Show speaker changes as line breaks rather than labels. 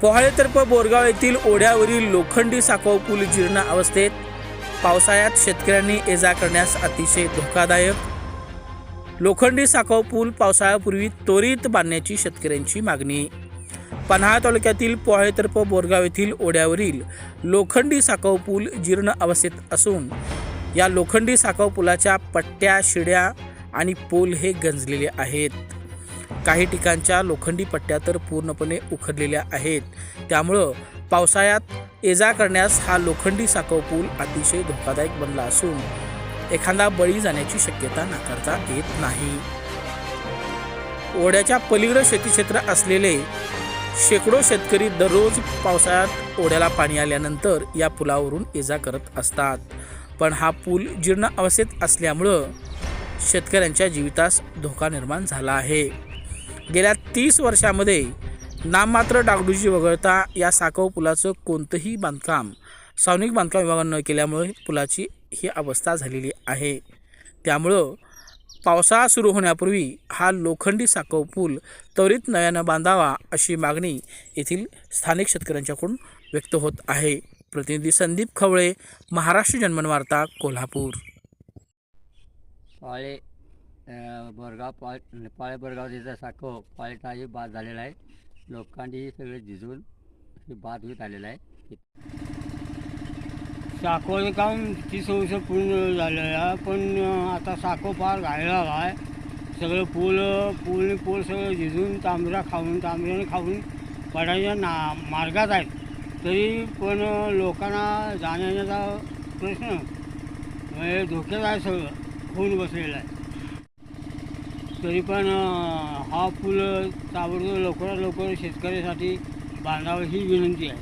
पोहाळेतर्फ बोरगाव येथील ओढ्यावरील लोखंडी साखव पूल जीर्ण अवस्थेत. पावसाळ्यात शेतकऱ्यांनी ये जा करण्यास अतिशय धोकादायक. लोखंडी साखव पूल पावसाळ्यापूर्वी त्वरित बांधण्याची शेतकऱ्यांची मागणी. पन्हाळा तालुक्यातील पोहाळेतर्फ बोरगाव येथील ओढ्यावरील लोखंडी साखव पूल जीर्ण अवस्थेत असून या लोखंडी साखव पुलाच्या पट्ट्या शिड्या आणि पोल हे गंजलेले आहेत. काही ठिकाणच्या लोखंडी पट्ट्या तर पूर्णपणे उखडलेल्या आहेत. त्यामुळं पावसाळ्यात ये जा करण्यास हा लोखंडी साखव पूल अतिशय धोकादायक बनला असून एखादा बळी जाण्याची शक्यता नाकारता येत नाही. ओढ्याच्या पलीकडं शेतीक्षेत्र असलेले शेकडो शेतकरी दररोज पावसाळ्यात ओढ्याला पाणी आल्यानंतर या पुलावरून ये जा करत असतात. पण हा पूल जीर्ण अवस्थेत असल्यामुळं शेतकऱ्यांच्या जीवितास धोका निर्माण झाला आहे. गेल्या तीस वर्षामध्ये नाममात्र डागडुजी वगळता या साखव पुलाचं कोणतंही बांधकाम सार्वजनिक बांधकाम विभागानं न केल्यामुळे पुलाची ही अवस्था झालेली आहे. त्यामुळं पावसाळा सुरू होण्यापूर्वी हा लोखंडी साखव पूल त्वरित नव्यानं बांधावा अशी मागणी येथील स्थानिक शेतकऱ्यांच्याकडून व्यक्त होत आहे. प्रतिनिधी संदीप खवळे महाराष्ट्र जन्मनवार्ता कोल्हापूर.
बोरगाव पाळे पाळे बोरगाव तिचा साखो पाळेटाही बाद झालेला आहे. लोकांनी सगळे झिजून हे बाद होत आलेलं आहे.
साखोचं काम तीस वर्ष पूर्ण झालेलं आहे पण आता साखो फार घायला आहे. सगळं पूल पूल पूल सगळं झिजून तांबरा खाऊन तांबऱ्याने खाऊन पडायच्या ना मार्गात आहेत. तरी पण लोकांना जाण्याचा प्रश्न म्हणजे धोक्यात आहे सगळं. होऊन बसलेलं आहे. तरी पण हा पूल ताबडतोब लवकरात लवकर शेतकऱ्यासाठी बांधावा ही विनंती आहे.